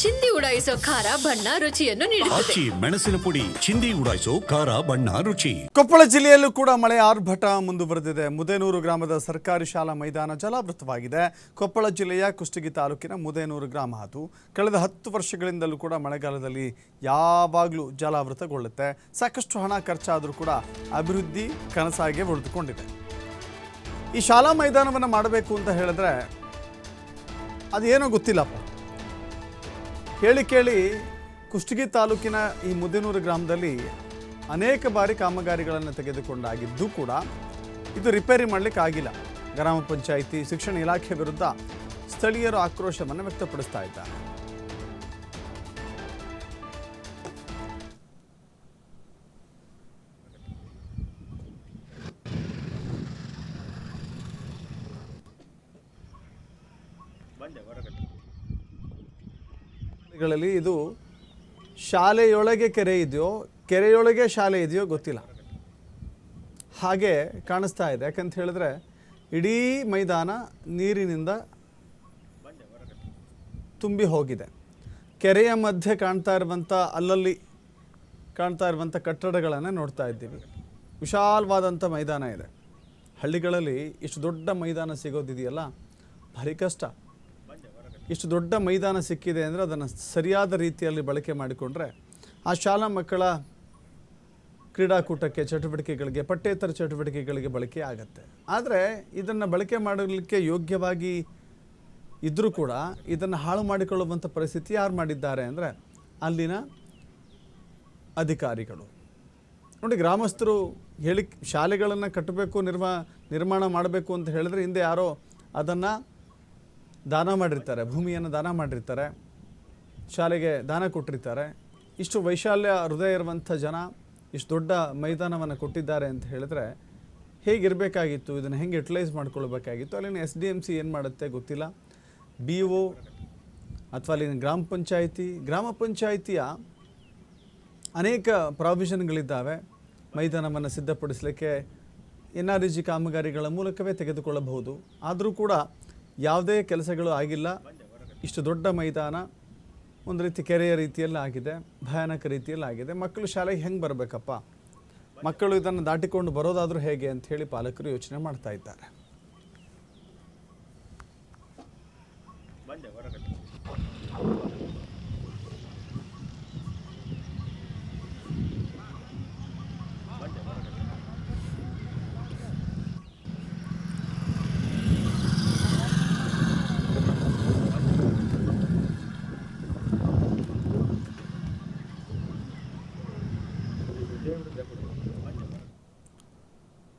ಚಿಂದಿ ಉಡಾಯಿಸೋ ಖಾರ ಬಣ್ಣ ರುಚಿಯನ್ನು ನೀಡುತ್ತದೆ. ಆಚಿ ಮೆಣಸಿನ ಪುಡಿ ಚಿಂದಿ ಉಡಾಯಿಸೋ ಖಾರ ಬಣ್ಣ ರುಚಿ. ಕೊಪ್ಪಳ ಜಿಲ್ಲೆಯಲ್ಲೂ ಕೂಡ ಮಳೆ ಆರ್ಭಟ ಮುಂದುವರೆದಿದೆ. ಮುದೇನೂರು ಗ್ರಾಮದ ಸರ್ಕಾರಿ ಶಾಲಾ ಮೈದಾನ ಜಲಾವೃತವಾಗಿದೆ. ಕೊಪ್ಪಳ ಜಿಲ್ಲೆಯ ಕುಷ್ಟಗಿ ತಾಲೂಕಿನ ಮುದೇನೂರು ಗ್ರಾಮ ಅದು. ಕಳೆದ ಹತ್ತು ವರ್ಷಗಳಿಂದಲೂ ಕೂಡ ಮಳೆಗಾಲದಲ್ಲಿ ಯಾವಾಗಲೂ ಜಲಾವೃತಗೊಳ್ಳುತ್ತೆ. ಸಾಕಷ್ಟು ಹಣ ಖರ್ಚಾದರೂ ಕೂಡ ಅಭಿವೃದ್ಧಿ ಕನಸಾಗಿ ಉಳಿದುಕೊಂಡಿದೆ. ಈ ಶಾಲಾ ಮೈದಾನವನ್ನು ಮಾಡಬೇಕು ಅಂತ ಹೇಳಿದ್ರೆ ಅದೇನೋ ಗೊತ್ತಿಲ್ಲಪ್ಪ. ಕೇಳಿ ಕೇಳಿ ಕುಷ್ಟಗಿ ತಾಲೂಕಿನ ಈ ಮುದಿನೂರು ಗ್ರಾಮದಲ್ಲಿ ಅನೇಕ ಬಾರಿ ಕಾಮಗಾರಿಗಳನ್ನು ತೆಗೆದುಕೊಂಡಾಗಿದ್ದು ಕೂಡ ಇದು ರಿಪೇರಿ ಮಾಡಲಿಕ್ಕೆ ಆಗಿಲ್ಲ. ಗ್ರಾಮ ಪಂಚಾಯಿತಿ, ಶಿಕ್ಷಣ ಇಲಾಖೆ ವಿರುದ್ಧ ಸ್ಥಳೀಯರು ಆಕ್ರೋಶವನ್ನು ವ್ಯಕ್ತಪಡಿಸ್ತಾ ಇದ್ದಾರೆ. ಗಳಲ್ಲಿ ಇದು ಶಾಲೆಯೊಳಗೆ ಕೆರೆ ಇದೆಯೋ, ಕೆರೆಯೊಳಗೆ ಶಾಲೆ ಇದೆಯೋ ಗೊತ್ತಿಲ್ಲ. ಹಾಗೆ ಕಾಣಿಸ್ತಾ ಇದೆ. ಯಾಕಂತ ಹೇಳಿದ್ರೆ ಇಡೀ ಮೈದಾನ ನೀರಿನಿಂದ ತುಂಬಿ ಹೋಗಿದೆ. ಕೆರೆಯ ಮಧ್ಯೆ ಕಾಣ್ತಾ ಇರುವಂಥ ಅಲ್ಲಲ್ಲಿ ಕಾಣ್ತಾ ಇರುವಂಥ ಕಟ್ಟಡಗಳನ್ನು ನೋಡ್ತಾ ಇದ್ದೀವಿ. ವಿಶಾಲವಾದಂಥ ಮೈದಾನ ಇದೆ. ಹಳ್ಳಿಗಳಲ್ಲಿ ಇಷ್ಟು ದೊಡ್ಡ ಮೈದಾನ ಸಿಗೋದಿದೆಯಲ್ಲ? ಭಾರಿ ಕಷ್ಟ. ಇಷ್ಟು ದೊಡ್ಡ ಮೈದಾನ ಸಿಕ್ಕಿದೆ ಅಂದರೆ ಅದನ್ನು ಸರಿಯಾದ ರೀತಿಯಲ್ಲಿ ಬಳಕೆ ಮಾಡಿಕೊಂಡ್ರೆ ಆ ಶಾಲಾ ಮಕ್ಕಳ ಕ್ರೀಡಾಕೂಟಕ್ಕೆ ಚಟುವಟಿಕೆಗಳಿಗೆ, ಪಠ್ಯೇತರ ಚಟುವಟಿಕೆಗಳಿಗೆ ಬಳಕೆ ಆಗುತ್ತೆ. ಆದರೆ ಇದನ್ನು ಬಳಕೆ ಮಾಡಲಿಕ್ಕೆ ಯೋಗ್ಯವಾಗಿ ಇದ್ದರೂ ಕೂಡ ಇದನ್ನು ಹಾಳು ಮಾಡಿಕೊಳ್ಳುವಂಥ ಪರಿಸ್ಥಿತಿ ಯಾರು ಮಾಡಿದ್ದಾರೆ ಅಂದರೆ ಅಲ್ಲಿನ ಅಧಿಕಾರಿಗಳು. ನೋಡಿ, ಗ್ರಾಮಸ್ಥರು ಹೇಳಿ, ಶಾಲೆಗಳನ್ನು ಕಟ್ಟಬೇಕು ನಿರ್ಮಾ ನಿರ್ಮಾಣ ಮಾಡಬೇಕು ಅಂತ ಹೇಳಿದ್ರೆ ಹಿಂದೆ ಯಾರೋ ಅದನ್ನು ದಾನ ಮಾಡಿರ್ತಾರೆ, ಭೂಮಿಯನ್ನು ದಾನ ಮಾಡಿರ್ತಾರೆ, ಶಾಲೆಗೆ ದಾನ ಕೊಟ್ಟಿರ್ತಾರೆ. ಇಷ್ಟು ವೈಶಾಲ್ಯ ಹೃದಯ ಇರುವಂಥ ಜನ ಇಷ್ಟು ದೊಡ್ಡ ಮೈದಾನವನ್ನು ಕೊಟ್ಟಿದ್ದಾರೆ ಅಂತ ಹೇಳಿದ್ರೆ ಹೇಗಿರಬೇಕಾಗಿತ್ತು? ಇದನ್ನು ಹೆಂಗೆ ಯುಟಿಲೈಸ್ ಮಾಡ್ಕೊಳ್ಬೇಕಾಗಿತ್ತು? ಅಲ್ಲಿನ ಎಸ್ ಡಿ ಎಂ ಸಿ ಏನು ಮಾಡುತ್ತೆ ಗೊತ್ತಿಲ್ಲ. ಬಿ ಒ ಅಥವಾ ಅಲ್ಲಿನ ಗ್ರಾಮ ಪಂಚಾಯಿತಿ, ಗ್ರಾಮ ಪಂಚಾಯಿತಿಯ ಅನೇಕ ಪ್ರಾವಿಷನ್ಗಳಿದ್ದಾವೆ. ಮೈದಾನವನ್ನು ಸಿದ್ಧಪಡಿಸಲಿಕ್ಕೆ ಎನ್ ಆರ್ ಇ ಜಿ ಕಾಮಗಾರಿಗಳ ಮೂಲಕವೇ ತೆಗೆದುಕೊಳ್ಳಬಹುದು. ಆದರೂ ಕೂಡ ಯಾವುದೇ ಕೆಲಸಗಳು ಆಗಿಲ್ಲ. ಇಷ್ಟು ದೊಡ್ಡ ಮೈದಾನ ಒಂದು ರೀತಿ ಕೆರೆಯ ರೀತಿಯಲ್ಲಿ ಆಗಿದೆ, ಭಯಾನಕ ರೀತಿಯಲ್ಲಿ ಆಗಿದೆ. ಮಕ್ಕಳು ಶಾಲೆಗೆ ಹೆಂಗೆ ಬರಬೇಕಪ್ಪ? ಮಕ್ಕಳು ಇದನ್ನು ದಾಟಿಕೊಂಡು ಬರೋದಾದರೂ ಹೇಗೆ ಅಂತ ಹೇಳಿ ಪಾಲಕರು ಯೋಚನೆ ಮಾಡ್ತಾ ಇದ್ದಾರೆ.